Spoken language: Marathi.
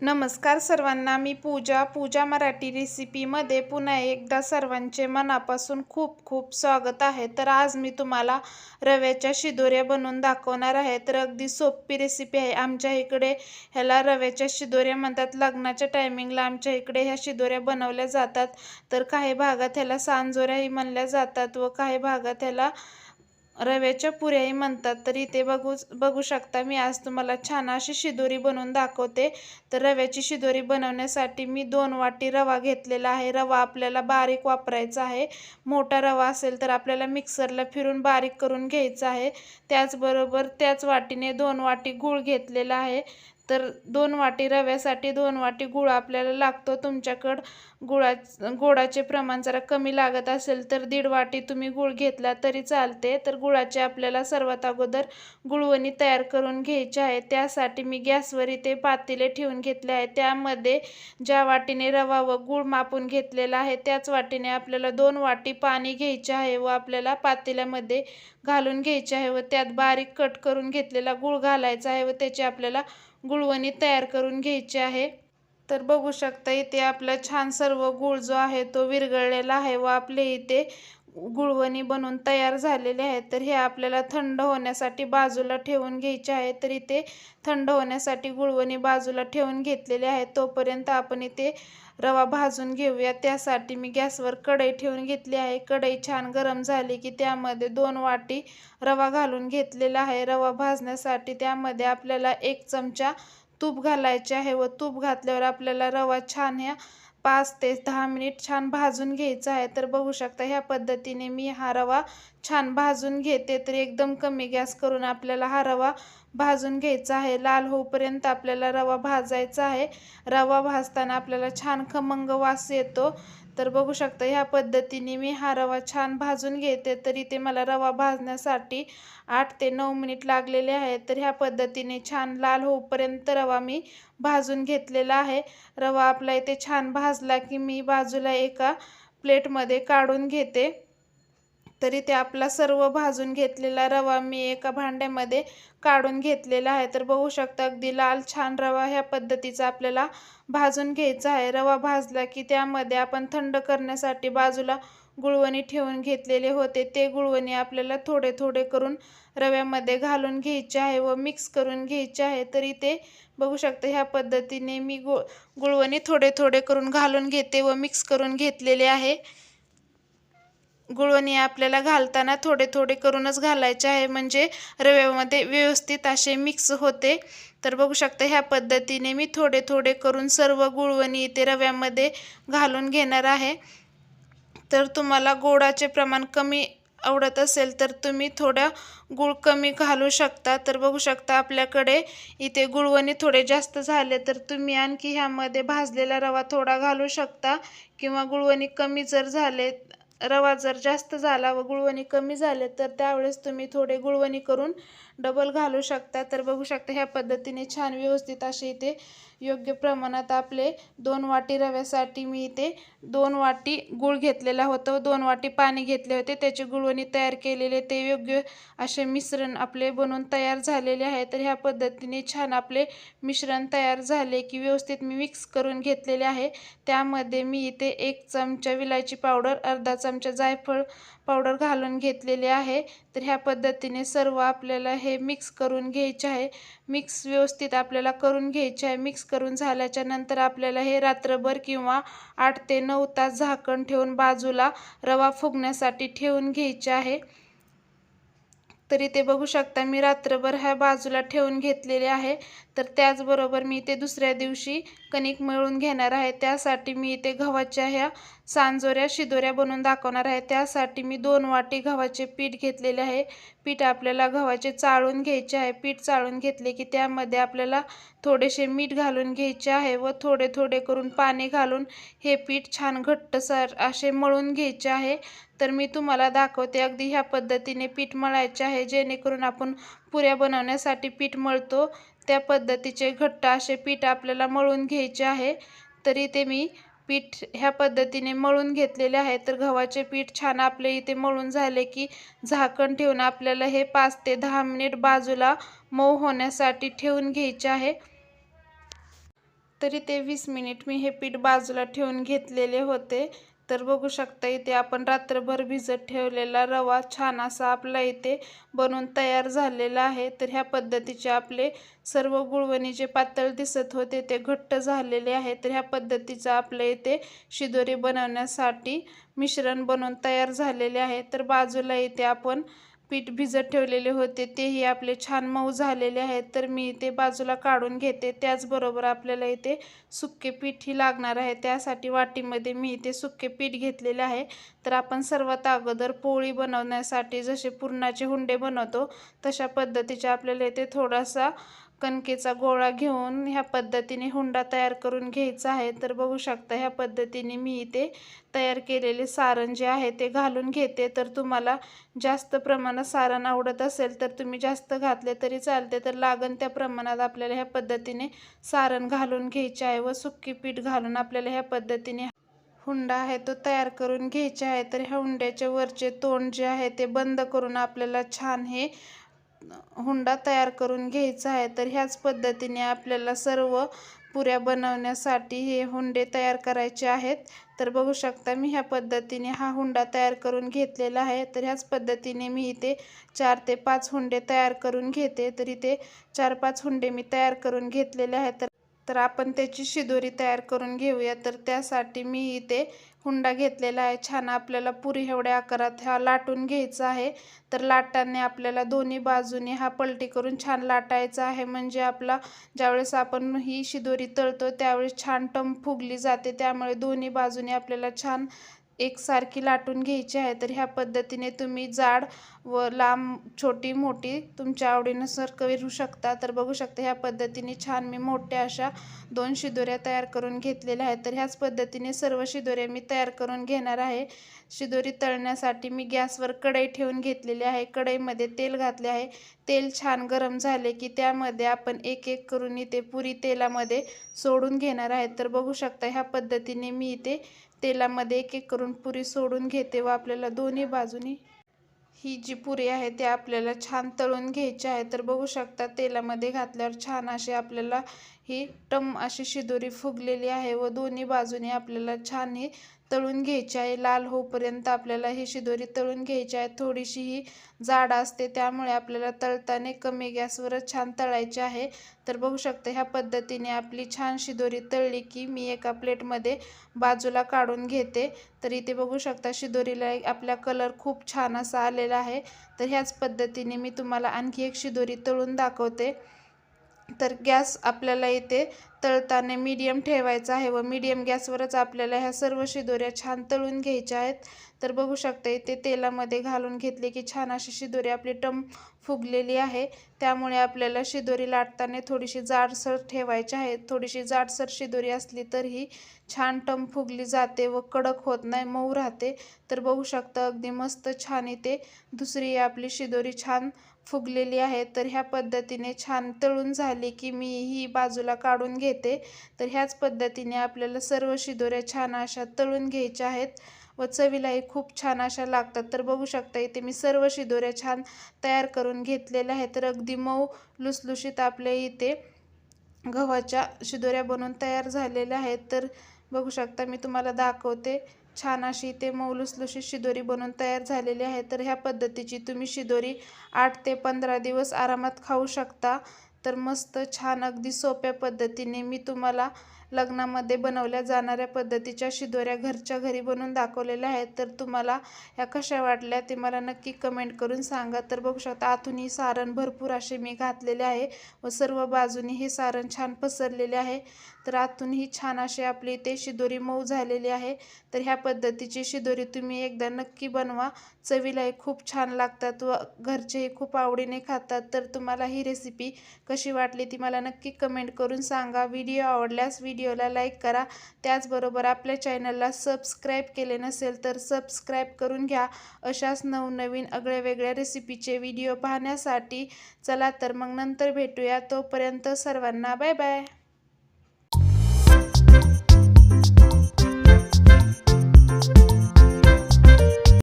नमस्कार सर्वांना मी पूजा. पूजा मराठी रेसिपीमध्ये पुन्हा एकदा सर्वांचे मनापासून खूप खूप स्वागत आहे. तर आज मी तुम्हाला रव्याच्या शिदोऱ्या बनवून दाखवणार आहे. तर अगदी सोपी रेसिपी आहे. आमच्या इकडे ह्याला रव्याच्या शिदोऱ्या म्हणतात. लग्नाच्या टायमिंगला आमच्या इकडे ह्या शिदोऱ्या बनवल्या जातात. तर काही भागात ह्याला सांजोऱ्याही म्हणल्या जातात व काही भागात ह्याला रव्याच्या पुऱ्याही म्हणतात. तर इथे बघू बघू शकता. मी आज तुम्हाला छान अशी शिदोरी बनवून दाखवते. तर रव्याची शिदोरी बनवण्यासाठी मी दोन वाटी रवा घेतलेला आहे. रवा आपल्याला बारीक वापरायचा आहे. मोठा रवा असेल तर आपल्याला मिक्सरला फिरून बारीक करून घ्यायचा आहे. त्याचबरोबर त्याच वाटीने दोन वाटी गूळ घेतलेला आहे. तर दोन वाटी रव्यासाठी दोन वाटी गुळ आपल्याला लागतो. तुमच्याकडं गुळा गुळाचे प्रमाण जरा कमी लागत असेल तर दीड वाटी तुम्ही गुळ घेतला तरी चालते. तर गुळाचे आपल्याला सर्वात अगोदर गुळवणी तयार करून घ्यायचे आहे. त्यासाठी मी गॅसवर इथे पातेले ठेवून घेतले आहे. त्यामध्ये ज्या वाटीने रवा व गुळ मापून घेतलेला आहे त्याच वाटीने आपल्याला दोन वाटी पाणी घ्यायचे आहे व आपल्याला पातेल्यामध्ये घालून घ्यायचे आहे व त्यात बारीक कट करून घेतलेला गुळ घालायचा आहे व त्याची आपल्याला गुळवणी तयार करून घ्यायची आहे. तर बघू शकता इथे आपला छान सर्व गुळ जो आहे तो विरघळलेला आहे व आपले इथे गुळवणी बनवून तयार झालेले आहेत. तर हे आपल्याला थंड होण्यासाठी बाजूला ठेवून घ्यायचे आहे. तर इथे थंड होण्यासाठी गुळवणी बाजूला ठेवून घेतलेले आहे. तोपर्यंत आपण इथे रवा भाजून घेऊया. त्यासाठी मी गॅसवर कढई ठेवून घेतली आहे. कढई छान गरम झाली की त्यामध्ये दोन वाटी रवा घालून घेतलेला आहे. रवा भाजण्यासाठी त्यामध्ये आपल्याला एक चमचा तूप घालायचे आहे व तूप घातल्यावर आपल्याला रवा छान ह्या पाच ते दहा मिनिट छान भाजून घ्यायचं आहे. तर बघू शकता ह्या पद्धतीने मी हा रवा छान भाजून घेते. तर एकदम कमी गॅस करून आपल्याला हा रवा भाजून घ्यायचा आहे. लाल होऊपर्यंत आपल्याला रवा भाजायचा आहे. रवा भाजताना आपल्याला छान खमंग वास येतो. तर बघू शकता ह्या पद्धतीने मी हा रवा छान भाजून घेते. तर इथे मला रवा भाजण्यासाठी आठ ते नऊ मिनिट लागलेले आहे तर ह्या पद्धतीने छान लाल होईपर्यंत रवा मी भाजून घेतलेला आहे. रवा आपला इथे छान भाजला की मी बाजूला एका प्लेटमध्ये काढून घेते. तरी ते आपला सर्व भाजून घेतलेला रवा मी एका भांड्यामध्ये काढून घेतलेला आहे. तर बघू शकता अगदी लाल छान रवा ह्या पद्धतीचा आपल्याला भाजून घ्यायचा आहे. रवा भाजला की त्यामध्ये आपण थंड करण्यासाठी बाजूला गुळवणी ठेवून घेतलेले होते. ते गुळवणी आपल्याला थोडे थोडे करून रव्यामध्ये घालून घ्यायचे आहे व मिक्स करून घ्यायचे आहे. तरी ते बघू शकता ह्या पद्धतीने मी गुळ गुळवणी थोडे थोडे करून घालून घेते व मिक्स करून घेतलेले आहे. गुळवणी आपल्याला घालताना थोडे थोडे करूनच घालायचे आहे. म्हणजे रव्यामध्ये व्यवस्थित असे मिक्स होते. तर बघू शकता ह्या पद्धतीने मी थोडे थोडे करून सर्व गुळवणी इथे रव्यामध्ये घालून घेणार आहे. तर तुम्हाला गोडाचे प्रमाण कमी आवडत असेल तर तुम्ही थोडा गुळ कमी घालू शकता. तर बघू शकता आपल्याकडे इथे गुळवणी थोडे जास्त झाले तर तुम्ही आणखी ह्यामध्ये भाजलेला रवा थोडा घालू शकता. किंवा गुळवणी कमी जर झाले रवा जर जास्त झाला व गुळवणी कमी झाले तर त्यावेळेस तुम्ही थोडे गुळवणी करून डबल घालू शकता. तर बघू शकता ह्या पद्धतीने छान व्यवस्थित असे इथे योग्य प्रमाणात आपले दोन वाटी रव्यासाठी मी इथे दोन वाटी गूळ घेतलेला होतं. व दोन वाटी पाणी घेतले होते. त्याची गुळवणी तयार केलेले ते योग्य असे मिश्रण आपले बनवून तयार झालेले आहे. तर ह्या पद्धतीने छान आपले मिश्रण तयार झाले की व्यवस्थित मी मिक्स करून घेतलेले आहे. त्यामध्ये मी इथे एक चमचा विलायची पावडर अर्धा चमचा जायफळ पावडर घालून घेतलेले आहे. तर ह्या पद्धतीने सर्व आपल्याला हे मिक्स करून घ्यायचे आहे. मिक्स व्यवस्थित आपल्याला करून घ्यायचे आहे. मिक्स करून झाल्याच्यानंतर आपल्याला हे रात्रभर किंवा आठ ते नऊ तास झाकण ठेवून बाजूला रवा फुगण्यासाठी ठेवून घ्यायचे आहे. तरी ते बघू शकता. मी रात्रभर ह्या बाजूला ठेवून घेतलेले आहे. तर त्याचबरोबर मी ते दुसऱ्या दिवशी कणिक मिळून घेणार आहे. त्यासाठी मी इथे गव्हाच्या ह्या सांजोऱ्या शिदोऱ्या बनवून दाखवणार आहे. त्यासाठी मी दोन वाटी गव्हाचे पीठ घेतलेले आहे. पीठ आपल्याला गव्हाचे चाळून घ्यायचे आहे. पीठ चाळून घेतले की त्यामध्ये आपल्याला थोडेसे मीठ घालून घ्यायचे आहे व थोडे थोडे करून पाणी घालून हे पीठ छान घट्टसर असे मळून घ्यायचे आहे. तर मी तुम्हाला दाखवते अगदी ह्या पद्धतीने पीठ मळायचे आहे जेणेकरून आपण पुऱ्या बनवण्यासाठी पीठ मळतो. त्या पद्धतीचे घट्ट असे पीठ आपल्याला मळून घ्यायचे आहे. तरी ते मी पीठ ह्या पद्धतीने मळून घेतलेले आहे. तर गव्हाचे पीठ छान आपले इथे मळून झाले की झाकण ठेवून आपल्याला हे पाच ते दहा मिनिट बाजूला मऊ होण्यासाठी ठेवून घ्यायचे आहे. तरी ते वीस मिनिट मी हे पीठ बाजूला ठेवून घेतलेले होते. तर बघू शकता इथे आपण रात्रभर भिजत ठेवलेला रवा छान असा आपला इथे बनवून तयार झालेला आहे. तर ह्या पद्धतीचे आपले सर्व गुळवणी जे पातळ दिसत होते ते घट्ट झालेले आहे तर ह्या पद्धतीचं आपल्या इथे शिदोरी बनवण्यासाठी मिश्रण बनवून तयार झालेले आहे. तर बाजूला इथे आपण पीठ भिजत ठेवलेले होते तेही आपले छान मऊ झालेले आहेत. तर मी ते बाजूला काढून घेते. त्याचबरोबर आपल्याला इथे सुके पीठही लागणार आहे. त्यासाठी वाटीमध्ये मी इथे सुके पीठ घेतलेले आहे. तर आपण सर्वात अगोदर पोळी बनवण्यासाठी जसे पुरणाचे हुंडे बनवतो तशा पद्धतीचे आपल्याला इथे थोडासा कणकेचा गोळा घेऊन ह्या पद्धतीने हुंडा तयार करून घ्यायचा आहे. तर बघू शकता ह्या पद्धतीने मी इथे तयार केलेले सारण जे आहे ते घालून घेते. तर तुम्हाला जास्त प्रमाणात सारण आवडत असेल तर तुम्ही जास्त घातले तरी चालते. तर लागण त्या प्रमाणात आपल्याला ह्या पद्धतीने सारण घालून घ्यायचे आहे व सुक्की पीठ घालून आपल्याला ह्या पद्धतीने हुंडा आहे तो तयार करून घ्यायचा आहे. तर ह्या हुंड्याच्या वरचे तोंड जे आहे ते बंद करून आपल्याला छान हे हुंडा तयार करून घ्यायचा आहे तर ह्याच पद्धतीने आपल्याला सर्व पुऱ्या बनवण्यासाठी हे हुंडे तयार करायचे आहेत. तर बघू शकता मी ह्या पद्धतीने हा हुंडा तयार करून घेतलेला आहे. तर ह्याच पद्धतीने मी इथे चार ते पाच हुंडे तयार करून घेते. तर इथे चार पाच हुंडे मी तयार करून घेतलेले आहेत. तर तर आपण त्याची शिदोरी तयार करून घेऊया. तर त्यासाठी मी इथे हुंडा घेतलेला आहे. छान आपल्याला पुरी एवढ्या आकारात हा लाटून घ्यायचा आहे. तर लाटाने आपल्याला दोन्ही बाजूने हा पलटी करून छान लाटायचा आहे. म्हणजे आपला ज्यावेळेस आपण ही शिदोरी तळतो त्यावेळेस छान टम फुगली जाते. त्यामुळे दोन्ही बाजूने आपल्याला छान एकसारखी लाटून घ्यायची आहे तर ह्या पद्धतीने तुम्ही जाड व लांब छोटी मोठी तुमच्या आवडीनुसार करू शकता. तर बघू शकता ह्या पद्धतीने छान मी मोठ्या अशा दोन शिदोऱ्या तयार करून घेतलेल्या आहेत. तर ह्याच पद्धतीने सर्व शिदोऱ्या मी तयार करून घेणार आहे. शिदोरी तळण्यासाठी मी गॅसवर कढई ठेवून घेतलेली आहे. कढईमध्ये तेल घातले आहे. तेल छान गरम झाले की त्यामध्ये आपण एक एक करून इथे पुरी तेलामध्ये सोडून घेणार आहे. तर बघू शकता ह्या पद्धतीने मी इथे तेलामध्ये एक एक करून पुरी सोडून घेते व आपल्याला दोन्ही बाजूनी ही जी पुरी आहे ती आपल्याला छान तळून घ्यायची आहे. तर बघू शकता तेलामध्ये घातल्यावर छान अशी आपल्याला ही टम अशी शिदोरी फुगलेली आहे व दोन्ही बाजूने आपल्याला छान ही तळून घ्यायची आहे. लाल होपर्यंत आपल्याला ही शिदोरी तळून घ्यायची आहे. थोडीशी ही जाड असते त्यामुळे आपल्याला तळताना कमी गॅसवरच छान तळायची आहे. तर बघू शकता ह्या पद्धतीने आपली छान शिदोरी तळली की मी एका प्लेटमध्ये बाजूला काढून घेते. तर इथे बघू शकता शिदोरीला आपला कलर खूप छान असा आलेला आहे. तर ह्याच पद्धतीने मी तुम्हाला आणखी एक शिदोरी तळून दाखवते. तर गॅस आपल्याला इथे तळताना मीडियम ठेवायचा आहे व मीडियम गॅसवरच आपल्याला ह्या सर्व शिदोऱ्या छान तळून घ्यायच्या आहेत. तर बघू शकता इथे तेलामध्ये घालून घेतले की छान अशी शिदोरी आपली टम फुगलेली आहे. त्यामुळे आपल्याला शिदोरी लाटताना थोडीशी जाडसर ठेवायची आहे. थोडीशी जाडसर शिदोरी असली तर ही छान टम फुगली जाते व कडक होत नाही मऊ राहते. तर बघू शकता अगदी मस्त छान इथे दुसरी आपली शिदोरी छान फुगलेली आहे तर ह्या पद्धतीने छान तळून झाली की मी ही बाजूला काढून घेते. तर ह्याच पद्धतीने आपल्याला सर्व शिदोऱ्या छान अशा तळून घ्यायच्या आहेत व चवीलाही खूप छान अशा लागतात. तर बघू शकता इथे मी सर्व शिदोऱ्या छान तयार करून घेतलेल्या आहेत. तर अगदी मऊ लुसलुशीत आपल्या इथे गव्हाच्या शिदोऱ्या बनवून तयार झालेल्या आहेत. तर बघू शकता मी तुम्हाला दाखवते. छान अशी ते मौलुसलुशी शिदोरी बनवून तयार झालेली आहे. तर ह्या पद्धतीची तुम्ही शिदोरी आठ ते पंधरा दिवस आरामात खाऊ शकता. तर मस्त छान अगदी सोप्या पद्धतीने मी तुम्हाला लग्नामध्ये बनवल्या जाणाऱ्या पद्धतीच्या शिदोऱ्या घरच्या घरी बनवून दाखवलेल्या आहेत. तर तुम्हाला ह्या कशा वाटल्या ते मला नक्की कमेंट करून सांगा. तर बघू शकता आतूनही सारण भरपूर असे मी घातलेले आहे व सर्व बाजूनी हे सारण छान पसरलेले आहे. तर आतूनही छान असे आपली ते शिदोरी मऊ झालेली आहे. तर ह्या पद्धतीची शिदोरी तुम्ही एकदा नक्की बनवा. चवीलाही खूप छान लागतात व घरचेही खूप आवडीने खातात. तर तुम्हाला ही रेसिपी कशी वाटली ती मला नक्की कमेंट करून सांगा. व्हिडिओ आवडल्यास व्हिडिओला लाईक करा. त्याचबरोबर आपल्या चॅनलला सबस्क्राईब केले नसेल तर सबस्क्राईब करून घ्या. अशाच नवनवीन अगळ्या वेगळ्या रेसिपीचे व्हिडिओ पाहण्यासाठी चला तर मग नंतर भेटूया. तोपर्यंत सर्वांना बाय बाय.